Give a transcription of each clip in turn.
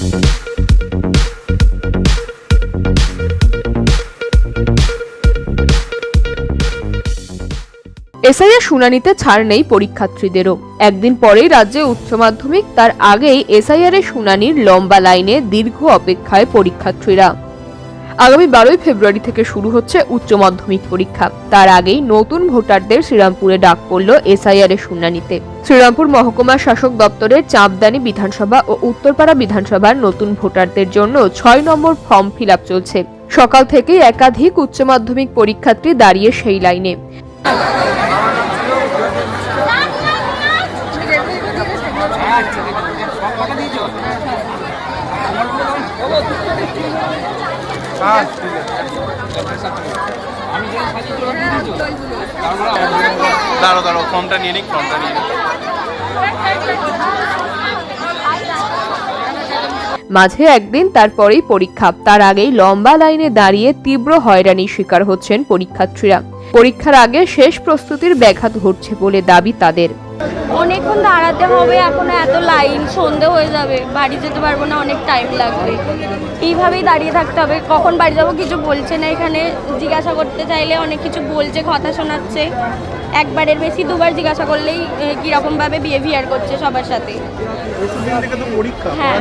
এসআইয়ের শুনানিতে ছাড় নেই পরীক্ষার্থীদেরও। একদিন পরেই রাজ্যে উচ্চ মাধ্যমিক, তার আগেই এসআইআর এর শুনানির লম্বা লাইনে দীর্ঘ অপেক্ষায় পরীক্ষার্থীরা। আগামী বারোই ফেব্রুয়ারি থেকে শুরু হচ্ছে উচ্চ মাধ্যমিক পরীক্ষা। তার আগেই নতুন ভোটারদের শ্রীরামপুরে ডাক পড়ল এসআইআর এর শুনানিতে। শ্রীরামপুর মহকুমা শাসক দপ্তরের চাঁপদানি বিধানসভা ও উত্তরপাড়া বিধানসভার নতুন ভোটারদের জন্য ছয় নম্বর ফর্ম ফিল চলছে। সকাল থেকেই একাধিক উচ্চ মাধ্যমিক পরীক্ষার্থী দাঁড়িয়ে সেই লাইনে। দাঁড়ো দাঁড়ো নিয়ে নিক নিয়ে মাঝে একদিন তারপরেই পরীক্ষা। তার আগেই লম্বা লাইনে দাঁড়িয়ে তীব্র হয়রানির শিকার হচ্ছেন পরীক্ষার্থীরা। পরীক্ষার আগে শেষ প্রস্তুতির ব্যাঘাত ঘটছে বলে দাবি তাদের। অনেকক্ষণ দাঁড়াতে হবে এখন এত লাইন সন্ধে হয়ে যাবে বাড়ি যেতে পারব না অনেক টাইম লাগবে। এইভাবেই দাঁড়িয়ে থাকতে হবে। কখন বাড়ি যাব কিছু বলছে না এখানে জিজ্ঞাসা করতে চাইলে অনেক কিছু বলছে কথা শোনাচ্ছে। একবারের বেশি দুবার জিজ্ঞাসা করলেই কিরকমভাবে বিহেভিয়ার করছে সবার সাথে। হ্যাঁ।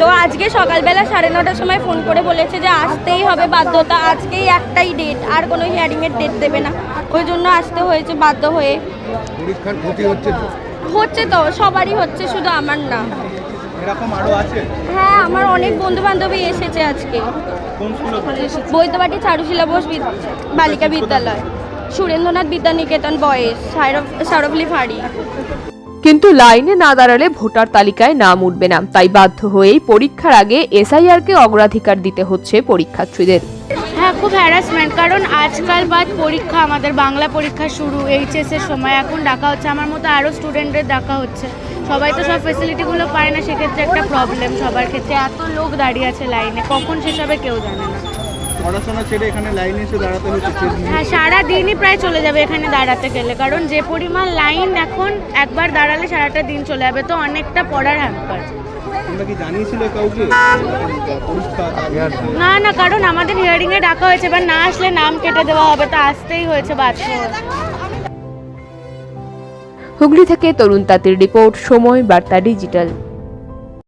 তো আজকে সকালবেলা সাড়ে নটার সময় ফোন করে বলেছে যে আসতেই হবে বাধ্যতা। আজকেই একটাই ডেট আর কোনো হিয়ারিংয়ের ডেট দেবে না। ওই জন্য আসতে হয়েছে বাধ্য হয়ে। পরীক্ষার ক্ষতি হচ্ছে তো? হচ্ছে তো সবারই হচ্ছে শুধু আমার না। এরকম আরও আছে? হ্যাঁ আমার অনেক বন্ধু বান্ধবী এসেছে আজকে। কোন স্কুলে? বৈদ্যবাটি চারুশিলা বোস বালিকা বিদ্যালয়। সুরেন্দ্রনাথ বিদ্যানিকেতন বয়েস সারফলি ফাঁড়ি। কিন্তু লাইনে না দাঁড়ালে ভোটার তালিকায় নাম উঠবে না। তাই বাধ্য হয়েই পরীক্ষার আগে এসআইআর কে অগ্রাধিকার দিতে হচ্ছে পরীক্ষার্থীদের। হ্যাঁ খুব হ্যারাসমেন্ট কারণ আজকাল বাদ পরীক্ষা, আমাদের বাংলা পরীক্ষা শুরু এইচএস এর সময়, এখন ডাকা হচ্ছে। আমার মতো আরও স্টুডেন্টদের ডাকা হচ্ছে। সবাই তো সব ফেসিলিটিগুলো পায় না, সেক্ষেত্রে একটা প্রবলেম সবার ক্ষেত্রে। এত লোক দাঁড়িয়ে আছে লাইনে, কখন হবে কেউ জানে না। পড়াশোনা ছেড়ে এখানে লাইনে এসে দাঁড়াতে হচ্ছে হ্যাঁ সারা দিনই প্রায় চলে যাবে এখানে দাঁড়াতে গেলে। কারণ যে পরিমাণ লাইন এখন একবার দাঁড়ালে সারাটা দিন চলে যাবে তো অনেকটা পড়ার হ্যাম্পার না না। কারণ আমাদের হিয়ারিং এ ডাকা হয়েছে এবার না আসলে নাম কেটে দেওয়া হবে তো আসতেই হয়েছে বাধ্য হুগলি থেকে তরুণ তাঁতির রিপোর্ট সময় বার্তা ডিজিটাল।